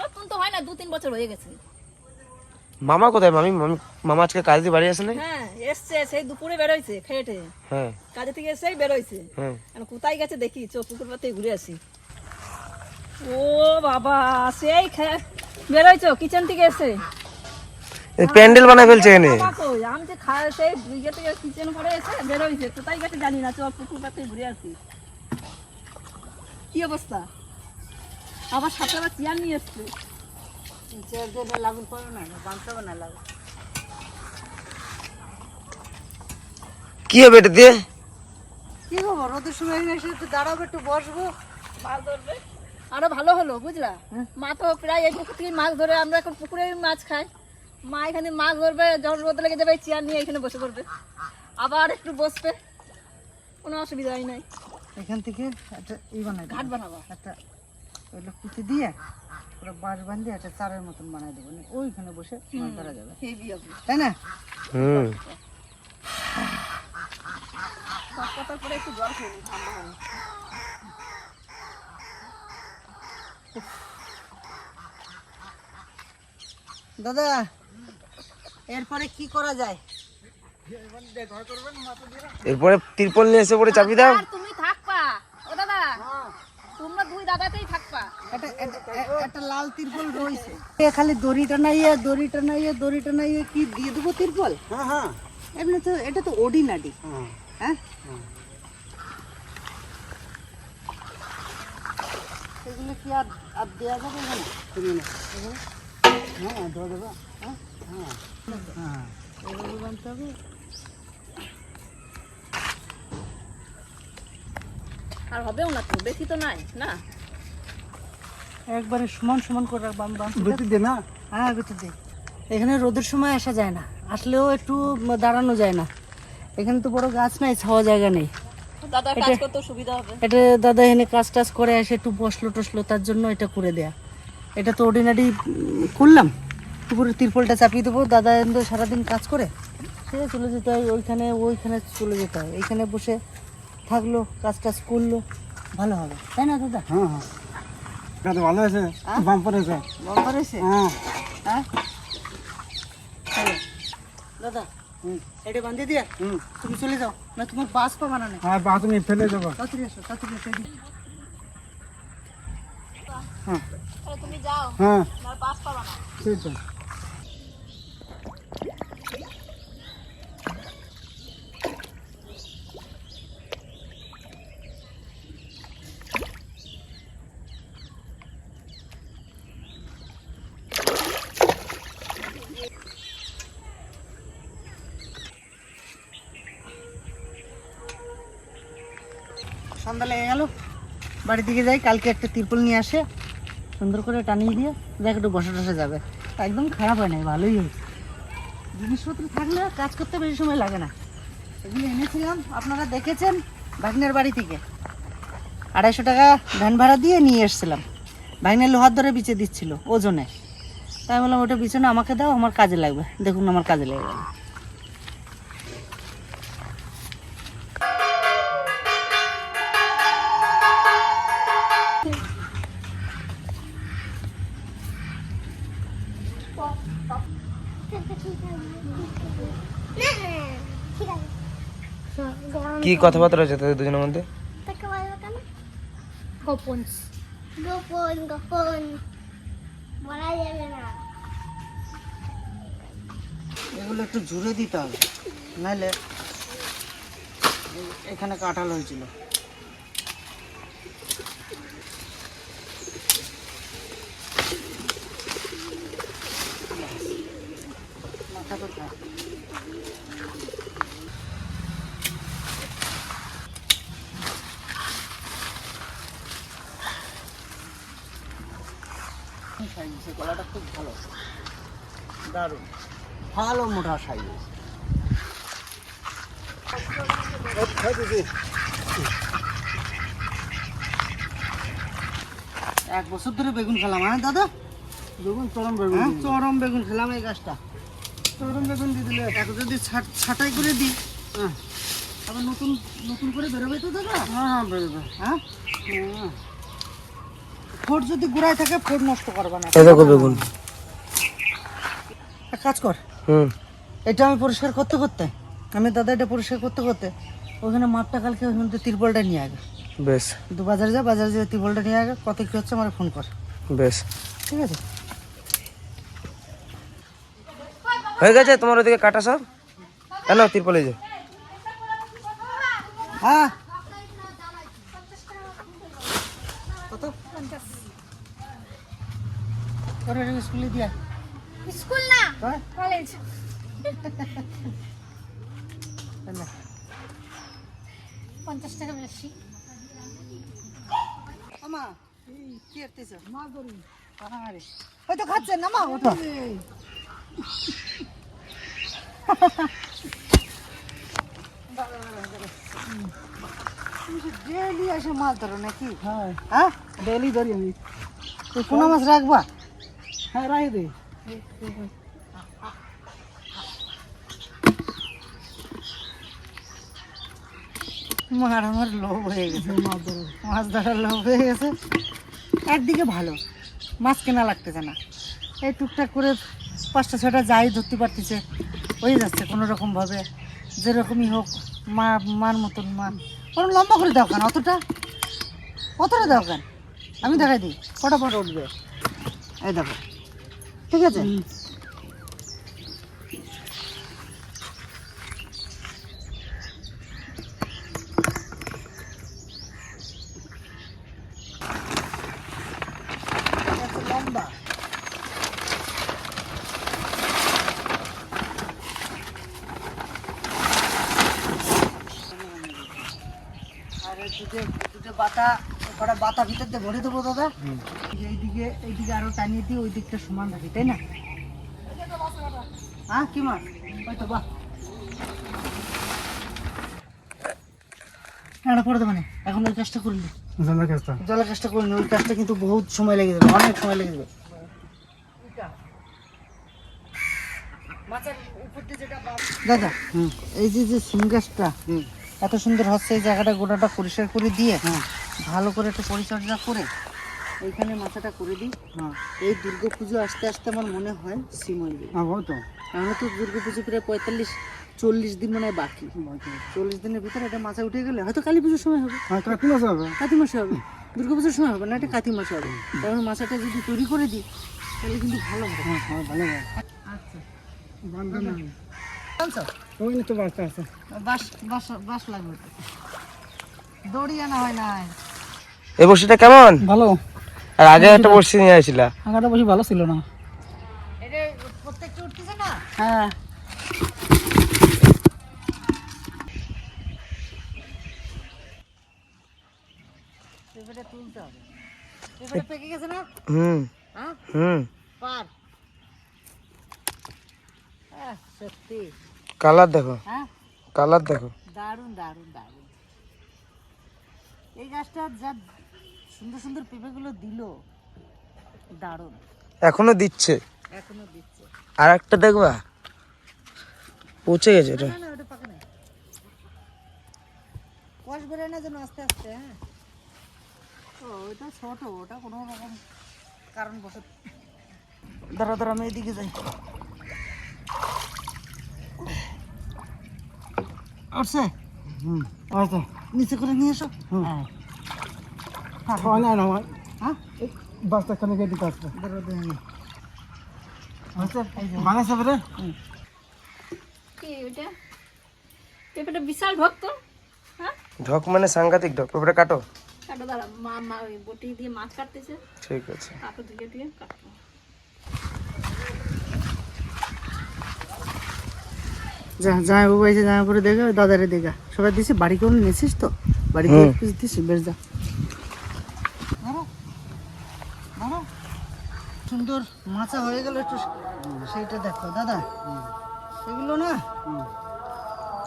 নতুন তো হয় না দু তিন বছর হয়ে গেছে। মামা কোথায়? মামি মামি আজকে কাজ দিয়ে বাড়ি আসে নাই হ্যাঁ এসছে সেই দুপুরে বেরোইছে খেয়েটে হ্যাঁ। কাজে থেকে এসেই বেরোইছে। হ্যাঁ। কোথায় গেছে দেখি চো পুকুর পাতে ঘুরে আসি। ও বাবা সেই বেরোইছো কিচেন থেকে এসে? প্যান্ডেল বানায় ফেলছে এনে। আমি যে খায় সেই ইয়ে থেকে কিচেন করে এসে বেরোইছে কোথায় গেছে জানি না চল পুকুর পাতে ঘুরে আসি। কি অবস্থা? আবার সাথে আবার চেয়ার নিয়ে এসছে। লাগুন করো না বাঁধতে না লাগুন। কি হবে এটা দিয়ে? কি হব রোদের সময় এসে একটু দাঁড়াবো একটু বসবো। মাছ ধরবে। আরও ভালো হলো বুঝলা? মা তো প্রায় এই পুকুর থেকে মাছ ধরে আমরা এখন পুকুরে মাছ খাই। মা এখানে মাছ ধরবে যখন রোদ লেগে যাবে চেয়ার নিয়ে এখানে বসে পড়বে। আবার একটু বসবে। কোনো অসুবিধাই নাই। এখান থেকে একটা ই বানাই ঘাট বানাবো। একটা ওইগুলো কুচি দিয়ে পুরো বাঁশ বাঁধিয়ে একটা চারের মতন বানাই দেবো। ওইখানে বসে মাছ ধরা যাবে। তাই না? হুম। সব একটু জল খেয়ে ঠান্ডা হবে দাদা এরপরে কি করা যায়? এরপরে তিরপল নিয়ে এসে পরে চাপি দাও আর তুমি থাকবা ও দাদা তোমরা দুই দাদাতেই থাকবা একটা একটা- লাল তিরপল রয়েছে। এ খালি দড়ি টানাইয়ে দড়ি টানাইয়ে দড়ি টানাইয়ে কি দিয়ে দেবো তিরপল? হ্যাঁ হ্যাঁ। এমনি তো এটা তো অর্ডিনারি হ্যাঁ। হ্যাঁ? এগুলো কি আর আর দেওয়া যাবে না হ্যাঁ দেওয়া যাবে। হ্যাঁ? হ্যাঁ। এভাবে বানতে হবে। আর হবেও না তো বেশি তো নাই না? একবারে সমান সমান করে বাম বাম বেশি দে না। হ্যাঁ বেঁচে দিই এখানে রোদের সময় আসা যায় না। আসলেও একটু দাঁড়ানো যায় না। এখানে তো বড় গাছ নাই ছাওয়া জায়গা নেই। দাদার কাজ করতে সুবিধা হবে। এটা দাদা এখানে কাজ টাজ করে এসে একটু বসল টসলো তার জন্য এটা করে দেয়া। এটা তো অর্ডিনারি করলাম। উপরে তিরপলটা চাপিয়ে দেবো। দাদা এমনি সারাদিন কাজ করে। সেটা চলে যেতে হয় ওইখানে ওইখানে চলে যেতে হয়। এইখানে বসে থাকল কাজ টাজ করল। ভালো হবে। তাই না দাদা? হ্যাঁ হ্যাঁ। কাজ ভালো আছে বাম্পার আছে বম্বার এসে হ্যাঁ। হ্যাঁ? দাদা এটা বাঁধে দিয়া। তুমি চলে যাও না তোমার বাস পাবা না আর বাস নিয়ে ফেলে যাব তাড়াতাড়ি এসো তাড়াতাড়ি এসো হ্যাঁ। তুমি যাও হ্যাঁ। পাবা না। ঠিক আছে। সন্ধ্যা লেগে গেল। বাড়ির দিকে যাই, কালকে একটা তিরপল নিয়ে আসে। সুন্দর করে টানিয়ে দিয়ে দেখ একটু বসে টসে যাবে। একদম খারাপ হয় না ভালোই হয়েছে। জিনিসপত্র থাকলে কাজ করতে বেশি সময় লাগে না। এগুলো এনেছিলাম, আপনারা দেখেছেন ভাগ্নের বাড়ি থেকে। আড়াইশো টাকা ভ্যান ভাড়া দিয়ে নিয়ে এসেছিলাম। ভাগ্নের লোহার ধরে বিচে দিচ্ছিল, ওজনে। তাই বললাম, ওটা বিছানা আমাকে দাও, আমার কাজে লাগবে। দেখুন আমার কাজে লেগে গেল। কি কথাবার্তা রয়েছে তাদের দুজনের মধ্যে? গোপন। গোপন গোপন। বলা যাবে না। এগুলো একটু জুড়ে দিতে হবে। নাহলে এখানে কাঁঠাল হয়েছিল মাথা কোথায় সাইজ গলাটা খুব ভালো। দারুণ। ভালো মোটা সাইজ। এক বছর ধরে বেগুন খেলাম হ্যাঁ দাদা? বেগুন চরম বেগুন। হ্যাঁ চরম বেগুন খেলাম এই গাছটা। চরম বেগুন দিয়ে দিলে। এখন যদি ছাট- ছাঁটাই করে দিই হ্যাঁ। আবার নতুন নতুন করে বেরোবে তো দাদা? হ্যাঁ হ্যাঁ বেরোবে। হ্যাঁ? হ্যাঁ। ফোট যদি গুড়ায় থাকে ফোট নষ্ট করবে না। এ দেখো বেগুন এক কাজ কর। হুম। এটা আমি পরিষ্কার করতে করতে আমি দাদা এটা পরিষ্কার করতে করতে ওখানে মাপটা কালকে ওখান থেকে তিরপলটা নিয়ে আগে। বেশ। কিন্তু বাজারে যা বাজারে যা তিরপলটা নিয়ে আগে কত কি হচ্ছে আমার ফোন কর। বেশ। ঠিক আছে? হয়ে গেছে? তোমার ওদিকে কাটা সব? কেন তিরপলে যে। হ্যাঁ। তোর স্কুলে দিয়া স্কুল না হ্যাঁ? কলেজ না। পঞ্চাশ টাকা বেশি। আমা এই কি করতেছ মা ধরি আরে ওই তো খাচ্ছে না মা ওটা ডেলি এসে মাছ ধরো নাকি? হ্যাঁ। হ্যাঁ? ডেলি ধরি আমি। তুই কোনো মাছ রাখবা? হ্যাঁ রাখি দে। মার আমার লোভ হয়ে গেছে। মাছ ধরার মাছ ধরার লোভ হয়ে গেছে। একদিকে ভালো মাছ কেনা লাগতেছে না। এই টুকটাক করে পাঁচটা ছটা যাই ধরতে পারতেছে হয়ে যাচ্ছে কোনো রকমভাবে যেরকমই হোক মা মার মতন মান ওরকম লম্বা করে দাও কেন? অতটা? অতটা দাও কেন? আমি দেখাই দিই। কটা উঠবে। এই দেখো। ঠিক আছে? এটা লম্বা। আর এদিকে দুটো বাতা কটা বাতা ভিতর দিয়ে ভরে দেবো দাদা। এইদিকে এইদিকে আরও টানিয়ে দিয়ে ওই দিকটা সমান রাখি তাই না? হ্যাঁ কি মাছ? ওই তো বাহ। এটা করে দেবে এখন ওই কাজটা করলি জলের কাজটা? জলের কাজটা করলি ওই কাজটা কিন্তু বহুত সময় লেগে যাবে অনেক সময় লেগে যাবে। দাদা এই যে যে সিম গাছটা এত সুন্দর হচ্ছে এই জায়গাটা গোটাটা পরিষ্কার করে দিয়ে ভালো করে একটু পরিচর্যা করে এইখানে মাথাটা করে দিই। হ্যাঁ এই দুর্গা পুজো আস্তে আস্তে আমার মনে হয় সিম হয়ে হ্যাঁ তো আমরা তো দুর্গা পুজো প্রায় পঁয়তাল্লিশ চল্লিশ দিন মনে হয় বাকি। চল্লিশ দিনের ভিতরে এটা মাথা উঠে গেলে হয়তো কালী পুজোর সময় হবে। হ্যাঁ কাকি মাছ হবে। কাতি মাসে হবে। দুর্গা পুজোর সময় হবে না এটা কাতি মাসে হবে। তখন মাছটা যদি তৈরি করে দিই তাহলে কিন্তু ভালো হবে। হ্যাঁ হ্যাঁ ভালো হবে। আচ্ছা। বান্ধব না। ওই তো বাচ্চা বাস বাস বাস লাগবে। দড়ি আনা হয় না এই বড়শিটা কেমন? ভালো। আর আগে একটা বড়শি নিয়ে আসছিলা আগাটা বেশি ভালো ছিল না। এটা প্রত্যেকটা উঠতেছে না? হ্যাঁ। এবারে তুলতে হবে। এবারে পেকে গেছে না? হুম। হ্যাঁ? হুম। পার। সত্যি। কালার দেখো। হ্যাঁ? কালার দেখো। দারুণ দারুণ দারুণ। এই গাছটা যা সুন্দর সুন্দর পেঁপেগুলো দিল দারুণ এখনও দিচ্ছে এখনও দিচ্ছে আর একটা দেখবা পচে গেছে এটা কষ বেরোয় না যেন আস্তে আস্তে হ্যাঁ ও ওটা ছোট ওটা কোনো রকম কারণ বসে দাঁড়া দাঁড়া আমি এদিকে যাই আসছে হুম। আচ্ছা নিচে করে নিয়ে এসো। হ্যাঁ। না না হ্যাঁ? খানে গিয়ে দিতে আসবে। আচ্ছা বানাইছে রে কি ওটা পেঁপেটা বিশাল ভক্ত হ্যাঁ? ঢক মানে সাংঘাতিক ঢক। ওপরে কাটো। কাটো দাঁড়া। মা মা ওই বটি দিয়ে মাছ কাটতেছে। ঠিক আছে। কাটো ধুয়ে দিয়ে কাটবো। যা জামাই বাবু এসে জামা করে দেখা দাদারে দেখা। সবাই দিছে বাড়ি কেউ নিয়েছিস তো? বাড়িতে হুম। কিছু দিস বেশ যা। সুন্দর মাছা হয়ে গেল একটু সেইটা দেখো দাদা। এগুলো না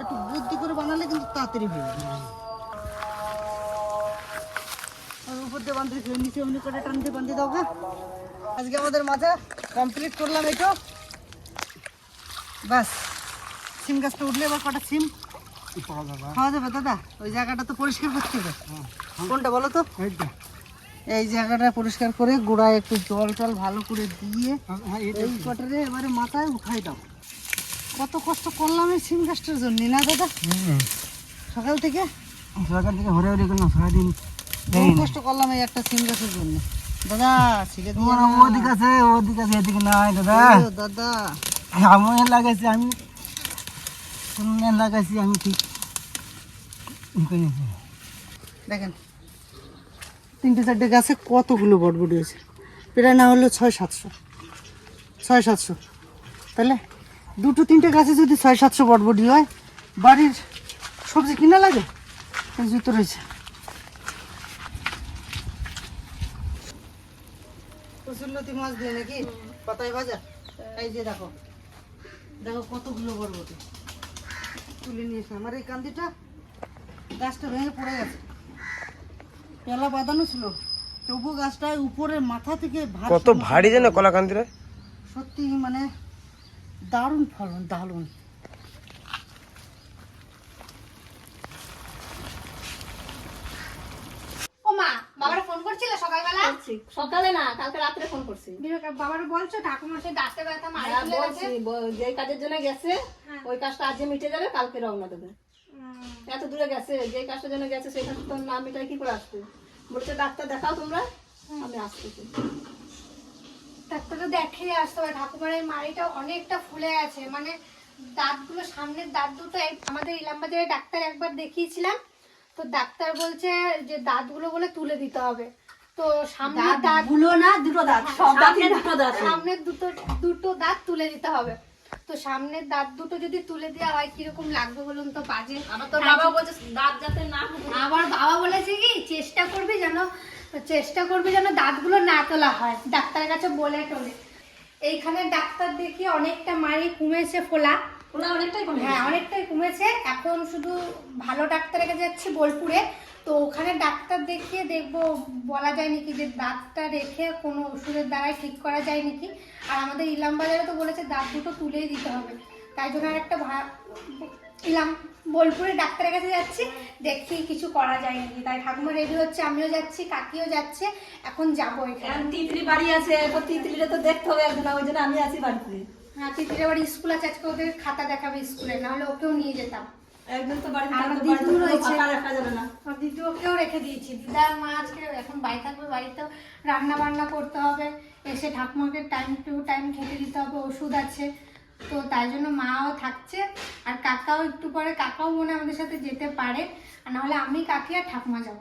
একটু বুদ্ধি করে বানালে কিন্তু তাড়াতাড়ি হয়ে যাবে। আর উপর দিয়ে বান্ধে নিচে এমনি করে টান দিয়ে বান্ধে দাও হ্যাঁ? আজকে আমাদের মাথা কমপ্লিট করলাম এটা বাস। সিম গাছটা উঠলে এবার কটা সিম? খাওয়া যাবে। দাদা। ওই জায়গাটা তো পরিষ্কার করতে হবে। কোনটা বলো তো? এই জায়গাটা পরিষ্কার করে গোড়ায় একটু জল টল ভালো করে দিয়ে হ্যাঁ এটা এই কটারে এবারে মাথায় উঠাই দাও। কত কষ্ট করলাম এই সিম গাছটার জন্য না দাদা? সকাল থেকে? সকাল থেকে হরে হরে করলাম সারাদিন বহু কষ্ট করলাম এই একটা সিম গাছের জন্য। দাদা ছিঁড়ে তোমার ওদিক আছে ওদিক আছে এদিকে নাই দাদা। দাদা। আমি লাগাইছি আমি লাগাইছি আমি ঠিক। দেখেন, তিনটে চারটে গাছে কতগুলো বটবটি হয়েছে। প্রায় না হলো ছয় সাতশো। ছয় সাতশো। তাহলে দুটো তিনটে গাছে যদি ছয় সাতশো বটবটি হয়, বাড়ির সবজি কিনা লাগে? জুতো রয়েছে কচুরলতি মাছ দিয়ে নাকি? পাতায় ভাজা? এই যে দেখো। দেখো কতগুলো বটবটি। তুলে নিয়েছে। আমার এই কান্দিটা গাছটা ভেঙে পড়ে গেছে। পেলা বাঁধানো ছিল। তবু গাছটায় উপরে মাথা থেকে ভার কত ভারী যেন কলা কলাকান্দিরা সত্যি মানে দারুণ ফলন দারুণ ও মা বাবার ফোন করছিল সকালবেলা? সকালে না কালকে রাত্রে ফোন করছি। বাবার বলছো ঠাকুমার সে দাঁতে ব্যথা মারি হ্যাঁ, ব- যেই কাজের জন্য গেছে হ্যাঁ। ওই কাজটা আজকে মিটে যাবে কালকে রওনা দেবে। এত দূরে গেছে যেই কাজটার জন্য গেছে সেই কাজটা তো না মিটাই কি করে আসবে? বলছে ডাক্তার দেখাও তোমরা আমি আসতেছি ডাক্তারটা দেখে আসতে হবে। ঠাকুমার এই মাড়িটা অনেকটা ফুলে আছে। মানে দাঁতগুলো সামনের দাঁত দুটো আমাদের ইলাম বাজারে ডাক্তার একবার দেখিয়েছিলাম। তো ডাক্তার বলছে যে দাঁতগুলো বলে তুলে দিতে হবে। তো সামনের দাঁত ভুলো না দুটো দাঁত সব দাঁতই দুটো দাঁত। সামনের দুটো দুটো দাঁত তুলে দিতে হবে। তো সামনের দাঁত দুটো যদি তুলে দেওয়া হয় কীরকম লাগবে বলুন তো বাজে আমার তো বাবা বলছে দাঁত যাতে না। আবার বাবা বলেছে কি চেষ্টা করবি যেন চেষ্টা করবি যেন দাঁতগুলো না তোলা হয়। ডাক্তারের কাছে বলে টলে। এইখানে ডাক্তার দেখিয়ে অনেকটা মারি কমেছে ফোলা। ওরা অনেকটাই কমে হ্যাঁ অনেকটাই কমেছে। এখন শুধু ভালো ডাক্তারের কাছে যাচ্ছি বোলপুরে। তো ওখানে ডাক্তার দেখিয়ে দেখব বলা যায় নাকি যে দাঁতটা রেখে কোনো ওষুধের দ্বারাই ঠিক করা যায় নাকি? আর আমাদের ইলাম বাজারে তো বলেছে দাঁত দুটো তুলেই দিতে হবে। তাই জন্য আর একটা ইলাম বোলপুরে ডাক্তারের কাছে যাচ্ছি দেখি কিছু করা যায় নাকি। তাই ঠাকুমা রেডি হচ্ছে আমিও যাচ্ছি কাকিও যাচ্ছে এখন যাব এখানে। তিতলি বাড়ি আছে এখন তিতলিটা তো দেখতে হবে একজন ওই জন্য আমি আছি বাড়িতে। হ্যাঁ তিতির আবার স্কুল আছে আজকে ওদের খাতা দেখাবে স্কুলে নাহলে ওকেও নিয়ে যেতাম। একদম তো বাড়িতে কোনো রয়েছে। রাখা যাবে না। আর দিদি ওকেও রেখে দিয়েছি। দিদার মা আজকে এখন বাড়ি থাকবে বাড়িতে রান্না বান্না করতে হবে। এসে ঠাকুমাকে টাইম টু টাইম খেতে দিতে হবে, ওষুধ আছে। তো তাই জন্য মাও থাকছে, আর কাকাও একটু পরে, কাকাও মনে আমাদের সাথে যেতে পারে। আর নাহলে আমি, কাকি আর ঠাকুমা যাব।